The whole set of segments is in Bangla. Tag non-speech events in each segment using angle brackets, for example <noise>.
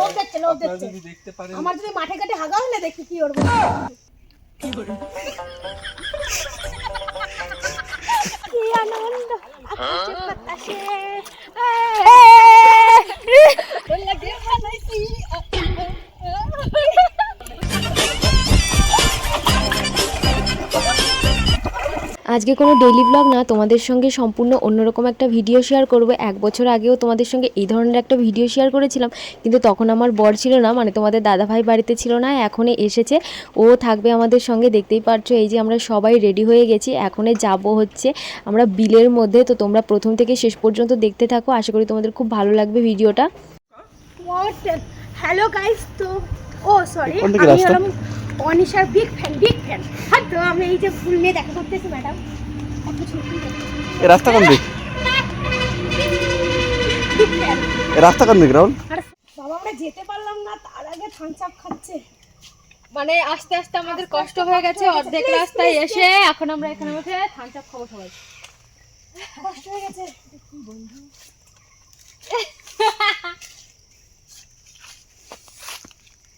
লোক দেখছে লোক দেখছে। যদি দেখতে পারেন আমার যদি মাঠে ঘাটে হাগা হলে দেখি কি করব কি আনন্দ আকাশে বাতাসে। আজকে কোনো ডেইলি ব্লগ না তোমাদের সঙ্গে সম্পূর্ণ অন্যরকম একটা ভিডিও শেয়ার করব। এক বছর আগেও তোমাদের সঙ্গে এই ধরনের একটা ভিডিও শেয়ার করেছিলাম কিন্তু তখন আমার বর ছিল না মানে তোমাদের দাদাভাই বাড়িতে ছিল না এখনই এসেছে। ও থাকবে আমাদের সঙ্গে দেখতেই পারছ এই যে আমরা সবাই রেডি হয়ে গেছি এখনই যাব হচ্ছে আমরা বিলের মধ্যে। তো তোমরা প্রথম থেকে শেষ পর্যন্ত দেখতে থাকো আশা করি তোমাদের খুব ভালো লাগবে ভিডিওটা হ্যালো গাইস তো ও সরি আমি হলাম অনিশার বিগ ফ্যান বিগ ফ্যান হ্যাঁ তো আমি এই যে ফুল নিয়ে দেখা করতেছি ম্যাডাম এ রাস্তা কোন দিক? এ রাস্তা কোন দিক রাহুল? আর বাবা আমরা যেতে পারলাম না তার আগে থামস আপ খাচ্ছে। মানে আস্তে আস্তে আমাদের কষ্ট হয়ে গেছে অর্ধেক রাস্তায় এসে এখন আমরা এখানে উঠে থামস আপ খাব সবাই। কষ্ট হয়ে গেছে।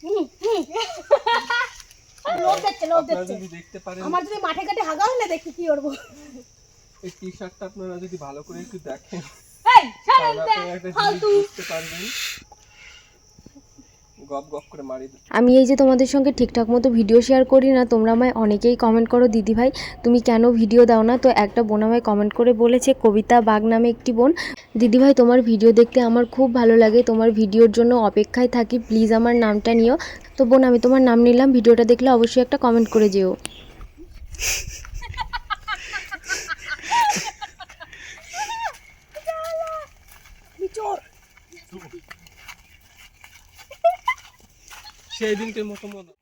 হুম, হুম। লোক দেখছে লোক আপনারা দেখছে। যদি দেখতে পারেন আমার যদি মাঠে ঘাটে হাগা হলে দেখি কি করব। এই টি শার্টটা আপনারা যদি ভালো করে একটু দেখেন এই আপনারা বুঝতে পারবেন। আমি এই যে তোমাদের সঙ্গে ঠিকঠাক মতো ভিডিও শেয়ার করি না, তোমরা আমায় অনেকেই কমেন্ট করো দিদিভাই তুমি কেন ভিডিও দাও না? তো একটা বোন আমায় কমেন্ট করে বলেছে, কবিতা বাগ নামে একটি বোন। দিদিভাই তোমার ভিডিও দেখতে আমার খুব ভালো লাগে, তোমার ভিডিওর জন্য অপেক্ষায় থাকি প্লিজ আমার নামটা নিও। তো বোন, আমি তোমার নাম নিলাম ভিডিওটা দেখলে অবশ্যই একটা কমেন্ট করে যেও চোর সেই দিনকের মতো মনে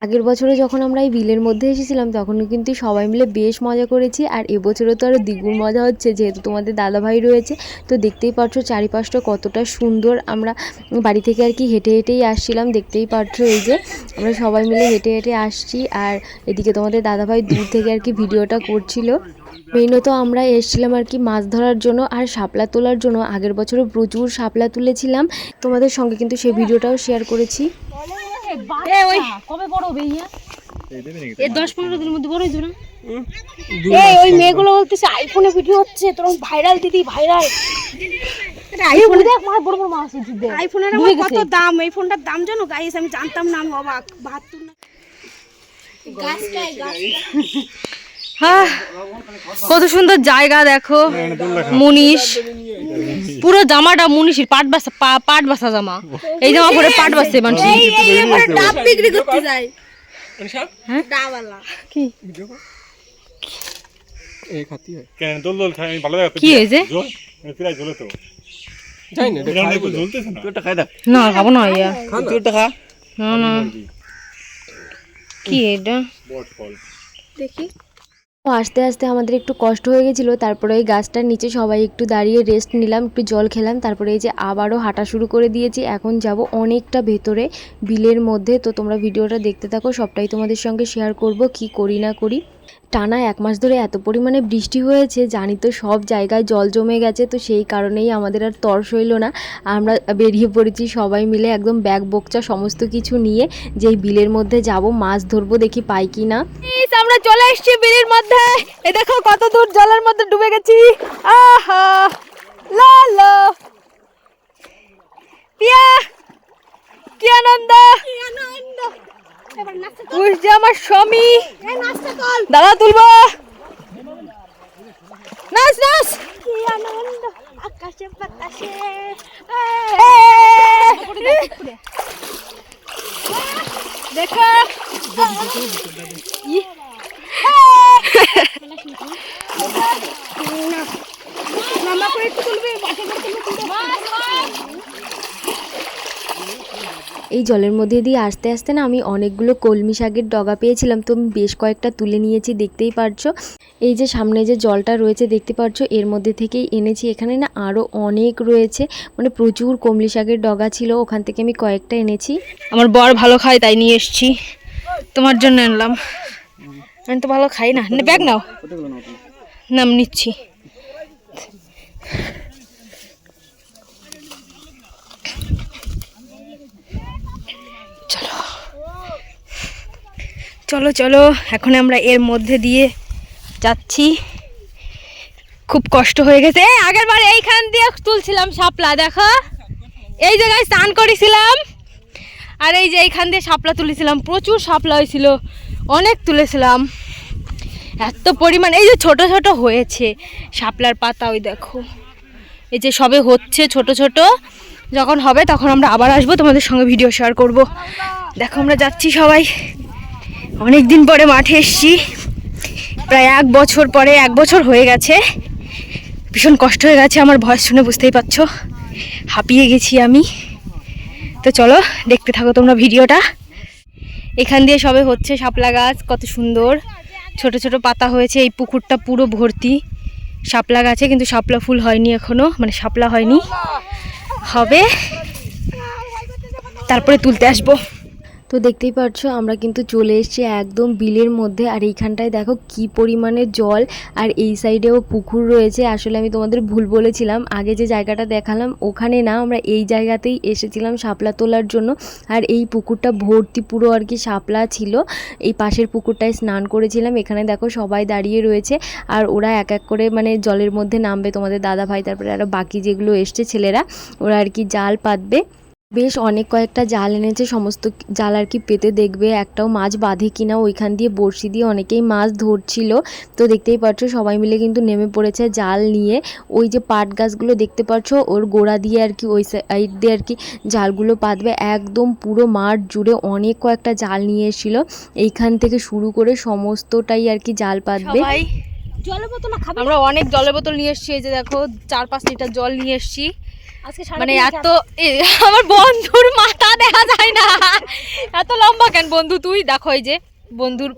আগের বছরে যখন আমরা এই বিলের মধ্যে এসেছিলাম তখনও কিন্তু সবাই মিলে বেশ মজা করেছি। আর এবছরে তো আরও দ্বিগুণ মজা হচ্ছে যেহেতু তোমাদের দাদাভাই রয়েছে। তো দেখতেই পারছ চারিপাশটা কতটা সুন্দর। আমরা বাড়ি থেকে আর কি হেঁটে হেঁটেই আসছিলাম দেখতেই পারছ এই যে আমরা সবাই মিলে হেঁটে হেঁটে আসছি। আর এদিকে তোমাদের দাদাভাই দূর থেকে আর কি ভিডিওটা করছিল। মেইনত আমরা এসেছিলাম আর কি মাছ ধরার জন্য আর শাপলা তোলার জন্য। আগের বছরে প্রচুর শাপলা তুলেছিলাম। তোমাদের সঙ্গে কিন্তু সেই ভিডিওটাও শেয়ার করেছি। কবে বড় হবে ইয়া এর দশ পনেরো দিনের মধ্যে বড় হয়েছে না? এই ওই মেয়েগুলো বলতেছে আইফোনে ভিডিও হচ্ছে তোর ভাইরাল দিদি ভাইরাল আইফোন দেখ মাছ বড় বড় মাছ হচ্ছে দেখ আইফোনের আমার কত দাম? এই ফোনটার দাম জানো গাইস আমি জানতাম না আমি অবাক। বাহাত্তর না গাছটাই গাছ হ্যাঁ কত সুন্দর জায়গা দেখো। মুনিশ। পুরো জামাটা মুনিশের পাট বাসা পা- পাট বাসা জামা। এই জামা পরে পাট বাসছে মানুষ। ডাব বিক্রি করতে যায় কি? হয়। কেন দোল দোল খাই ভালো লাগে কি হয়েছে? প্রায় ঝোলে তো। যাই না এটা খাই বলে। ঝুলতেছে না? তুই একটা খাই দেখ না খাব না ইয়া। তুই একটা খা। না না। কি এটা? বট ফল। দেখি। তো আস্তে আসতে আমাদের একটু কষ্ট হয়ে গেছিল, তারপরে ওই গাছটার নিচে সবাই একটু দাঁড়িয়ে রেস্ট নিলাম, একটু জল খেলাম, তারপরে এই যে আবারও হাঁটা শুরু করে দিয়েছি, এখন যাব অনেকটা ভেতরে বিলের মধ্যে। তো তোমরা ভিডিওটা দেখতে থাকো, সবটাই তোমাদের সঙ্গে শেয়ার করব, কি করি না করি। টানা এক মাস ধরে এত পরিমাণে বৃষ্টি হয়েছে জানি তো সব জায়গায় জল জমে গেছে তো সেই কারণেই আমাদের আর তর্স হইল না। আমরা বেরিয়ে পড়েছি সবাই মিলে একদম ব্যাগ বকচা সমস্ত কিছু নিয়ে যেই বিলের মধ্যে যাব মাছ ধরবো দেখি পাই কি না। আমরা চলে এসেছি বিলের মধ্যে। এ দেখো কত দূর জলের মধ্যে ডুবে গেছি। আহা! লা লা। পিয়া! কি আনন্দ? উস যে আমার স্বামী। দাদা তুলবো। নাচ নাচ। আকাশে বাতাসে। দেখো। মামা করে তুলবে মাঠে করে তুলবে তুলবে এই জলের মধ্যে দিয়ে আস্তে আস্তে না আমি অনেকগুলো কলমি শাকের ডগা পেয়েছিলাম। তো আমি বেশ কয়েকটা তুলে নিয়েছি, দেখতেই পারছ? এই যে সামনে যে জলটা রয়েছে, দেখতে পারছ? এর মধ্যে থেকেই এনেছি। এখানে না আরও অনেক রয়েছে। মানে প্রচুর কমলি শাকের ডগা ছিল। ওখান থেকে আমি কয়েকটা এনেছি। আমার বর ভালো খায়, তাই নিয়ে এসেছি। তোমার জন্য আনলাম। আমি তো ভালো খাই না। ব্যাগ নাও। নাম নিচ্ছি। চলো। চলো চলো, এখন আমরা এর মধ্যে দিয়ে যাচ্ছি। খুব কষ্ট হয়ে গেছে। এই, আগের বার এইখান দিয়ে তুলছিলাম শাপলা, দেখো। এই জায়গায় স্নান করেছিলাম। আর এই যে এইখান দিয়ে শাপলা তুলেছিলাম। প্রচুর শাপলা হয়েছিল। অনেক তুলেছিলাম। এত পরিমাণ, এই যে ছোট ছোট হয়েছে শাপলার পাতা, ওই দেখো। এই যে সবে হচ্ছে ছোট ছোট। যখন হবে তখন আমরা আবার আসব, তোমাদের সঙ্গে ভিডিও শেয়ার করব। দেখো, আমরা যাচ্ছি সবাই। অনেক দিন পরে মাঠে এসছি। প্রায় এক বছর পরে, এক বছর হয়ে গেছে। ভীষণ কষ্ট হয়ে গেছে আমার ভয়েস শুনে, বুঝতেই পারছ? হাঁপিয়ে গেছি আমি। তো চলো, দেখতে থাকো তোমরা ভিডিওটা। এখান দিয়ে সবে হচ্ছে শাপলা গাছ, কত সুন্দর। ছোট ছোট পাতা হয়েছে, এই পুকুরটা পুরো ভর্তি। শাপলা গাছে কিন্তু শাপলা ফুল হয়নি এখনও মানে শাপলা হয়নি। হবে। তারপরে তুলতে আসব। তো দেখতেই পাচ্ছ আমরা কিন্তু চলে এসেছি একদম বিলের মধ্যে। আর এইখানটায় দেখো কি পরিমাণে জল, আর এই সাইডেও পুকুর রয়েছে। আসলে আমি তোমাদের ভুল বলেছিলাম, আগে যে জায়গাটা দেখালাম, ওখানে না আমরা এই জায়গাতেই এসেছিলাম শাপলা তোলার জন্য। আর এই পুকুরটা ভর্তি পুরো আর কি শাপলা ছিল। এই পাশের পুকুরটায় স্নান করেছিলাম, এখানে দেখো সবাই দাঁড়িয়ে রয়েছে। আর ওরা এক এক করে মানে জলের মধ্যে নামবে তোমাদের দাদা ভাই তারপরে আরও বাকি যেগুলো এসছে ছেলেরা, ওরা আর কি জাল পাতবে। বেশ অনেক কয়েকটা জাল এনেছে সমস্ত কি- জাল আর কি পেতে দেখবে। একটাও মাছ বাঁধে কিনা ওইখান দিয়ে বড়শি দিয়ে অনেকেই মাছ ধরছিল। তো দেখতেই পাচ্ছ সবাই মিলে কিন্তু নেমে পড়েছে জাল নিয়ে। ওই যে পাট গাছগুলো দেখতে পাচ্ছ ওর গোড়া দিয়ে আর কি ওই সাইড দিয়ে আর কি জালগুলো পাতবে একদম পুরো মাঠ জুড়ে অনেক কয়েকটা জাল নিয়ে এসেছিল। এইখান থেকে শুরু করে সমস্তটাই আর কি জাল পাতবে জলের বোতল আমরা অনেক জলের বোতল নিয়ে এসেছি এই যে দেখো চার পাঁচ লিটার জল নিয়ে এসেছি। মানে এত <laughs> আমার বন্ধুর মাথা দেখা যায় না। এত লম্বা কেন বন্ধু তুই? দেখো এই যে বন্ধুর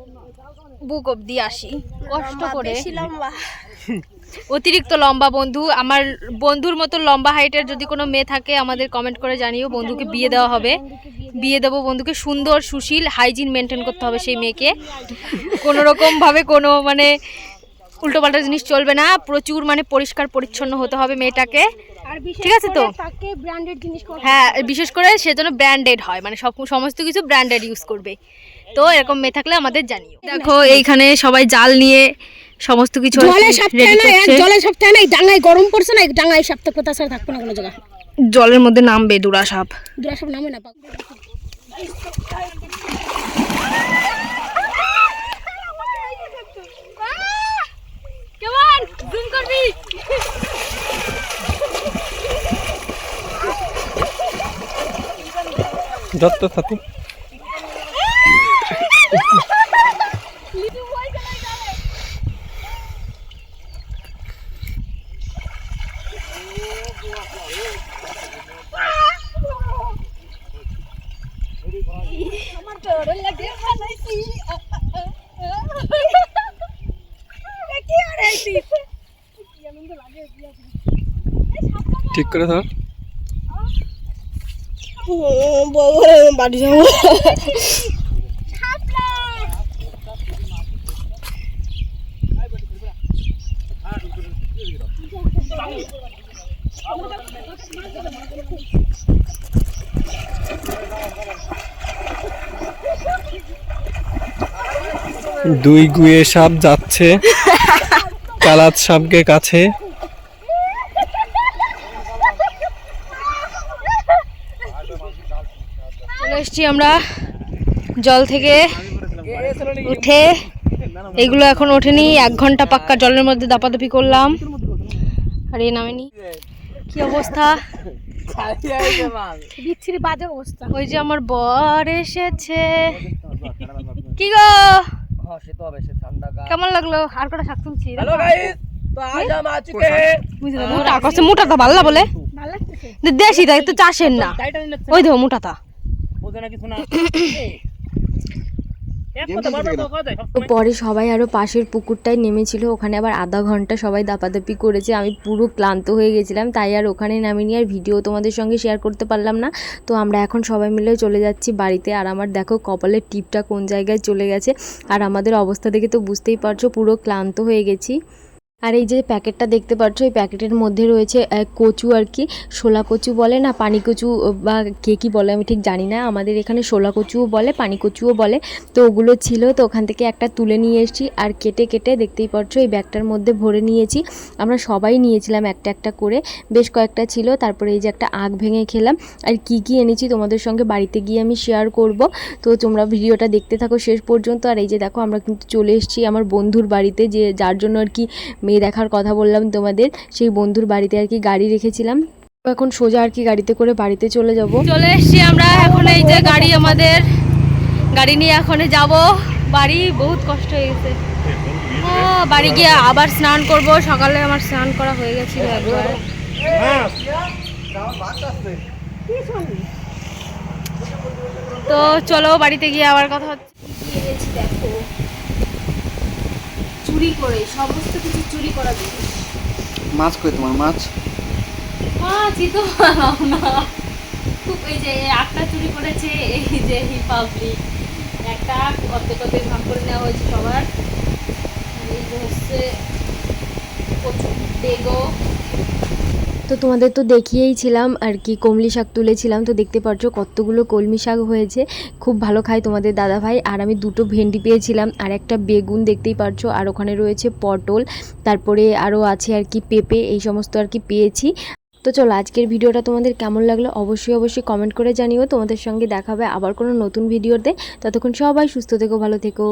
বুক অব্দি আসি। কষ্ট করে। অতিরিক্ত লম্বা বন্ধু। আমার বন্ধুর মতো লম্বা হাইটের যদি কোনো মেয়ে থাকে আমাদের কমেন্ট করে জানিও। বন্ধুকে বিয়ে দেওয়া হবে। বিয়ে দেবো বন্ধুকে। সুন্দর সুশীল হাইজিন মেনটেন করতে হবে সেই মেয়েকে। কোনো রকমভাবে কোনো মানে উল্টোপাল্টা জিনিস চলবে না প্রচুর মানে পরিষ্কার পরিচ্ছন্ন হতে হবে মেয়েটাকে। ঠিক আছে তো? করে তাকে ব্র্যান্ডেড জিনিস করতে হ্যাঁ বিশেষ করে সেজন্য ব্র্যান্ডেড হয় মানে সব সমস্ত কিছু ব্র্যান্ডেড ইউজ করবে। তো এরকম মেয়ে থাকলে আমাদের জানিও। দেখো এইখানে সবাই জাল নিয়ে সমস্ত কিছু জলে সপ্তাহে না এক করছে। জলে সপ্তাহে না এই ডাঙায় গরম পড়ছে না এই ডাঙায় সপ্তাহ কোথা ছাড়া থাকবে না কোনো জায়গা জলের মধ্যে নামবে দুরা সাপ দুরা সব নামে না পাক কেমন জুম করবি? যত সাথী ঠিক করে ধর। বাড়ি যাব দুই গুয়ে সাপ যাচ্ছে কালাত সাপকে কাছে। এসছি আমরা। জল থেকে উঠে। এগুলো এখন ওঠেনি এক ঘণ্টা পাক্কা জলের মধ্যে দাপাদাপি করলাম। আর এ নামেনি। কি অবস্থা? বিচ্ছিরি বাজে অবস্থা। ওই যে আমার বর এসেছে। কি গো? কেমন লাগল? আর কটা শাক তুলছি? মোটা মোটাটা বলে। দেশি তাই তো চাষের না। ওই দেখো <coughs> পরে সবাই আরও পাশের পুকুরটায় নেমেছিল ওখানে আবার আধা ঘণ্টা সবাই দাপাদাপি করেছে আমি পুরো ক্লান্ত হয়ে গেছিলাম তাই আর ওখানে নামিনি আর ভিডিও তোমাদের সঙ্গে শেয়ার করতে পারলাম না। তো আমরা এখন সবাই মিলে চলে যাচ্ছি বাড়িতে আর আমার দেখো কপালের টিপটা কোন জায়গায় চলে গেছে আর আমাদের অবস্থা দেখে তো বুঝতেই পারছ পুরো ক্লান্ত হয়ে গেছি। আর এই যে প্যাকেটটা দেখতে পাচ্ছ, এই প্যাকেটের মধ্যে রয়েছে কচু আর কি শোলা কচু বলে না, পানি কচু বা কে কী বলে আমি ঠিক জানি না। আমাদের এখানে শোলা কচুও বলে, পানি কচুও বলে। তো ওগুলো ছিল, তো ওখান থেকে একটা তুলে নিয়ে এসেছি আর কেটে কেটে দেখতেই পাচ্ছ, এই ব্যাগটার মধ্যে ভরে নিয়েছি। আমরা সবাই নিয়েছিলাম একটা একটা করে, বেশ কয়েকটা ছিল, তারপরে এই যে একটা আগ ভেঙে খেলাম। আর কি কি এনেছি তোমাদের সঙ্গে বাড়িতে গিয়ে আমি শেয়ার করব। তো তোমরা ভিডিওটা দেখতে থাকো শেষ পর্যন্ত। আর এই যে দেখো, আমরা কিন্তু চলে এসেছি আমার বন্ধুর বাড়িতে, যে যার জন্য আর কি মেয়ে দেখার কথা বললাম তোমাদের সেই বন্ধুর বাড়িতে আর কি গাড়ি রেখেছিলাম। এখন সোজা আর কি গাড়িতে করে বাড়িতে চলে যাব। চলে এসছি আমরা এখন এই যে গাড়ি আমাদের। গাড়ি নিয়ে এখন যাব। বাড়ি বহুত কষ্ট হয়ে গেছে। বাড়ি গিয়ে আবার স্নান করব। সকালে আমার স্নান করা হয়ে গেছিল একবার। তো চলো বাড়িতে গিয়ে আবার কথা হচ্ছে। দেখো। চুরি করে সমস্ত কিছু চুরি করা যায় মাছ কই তোমার মাছ? মাছই তো না। খুব এই যে একটা চুরি করেছে এই যে পাবলিক একটা অর্ধেক অর্ধেক ভাগ করে নেওয়া হয়েছে সবার। এই যে হচ্ছে বেগো তো তোমাদের তো দেখিয়েই ছিলাম আর কি, কমলি শাক তুলেছিলাম। তো দেখতে পাচ্ছ কতগুলো কলমি শাক হয়েছে। খুব ভালো খায় তোমাদের দাদা ভাই। আর আমি দুটো ভেন্ডি পেয়েছিলাম আর একটা বেগুন দেখতেই পারছ আর ওখানে রয়েছে পটল, তারপরে আরও আছে আর কি পেঁপে, এই সমস্ত আর কি পেয়েছি। তো চলো আজকের ভিডিওটা তোমাদের কেমন লাগল অবশ্যই অবশ্যই কমেন্ট করে জানিও। তোমাদের সঙ্গে দেখাবে আবার কোনো নতুন ভিডিওতে। ততক্ষণ সবাই সুস্থ থেকো, ভালো থেকো।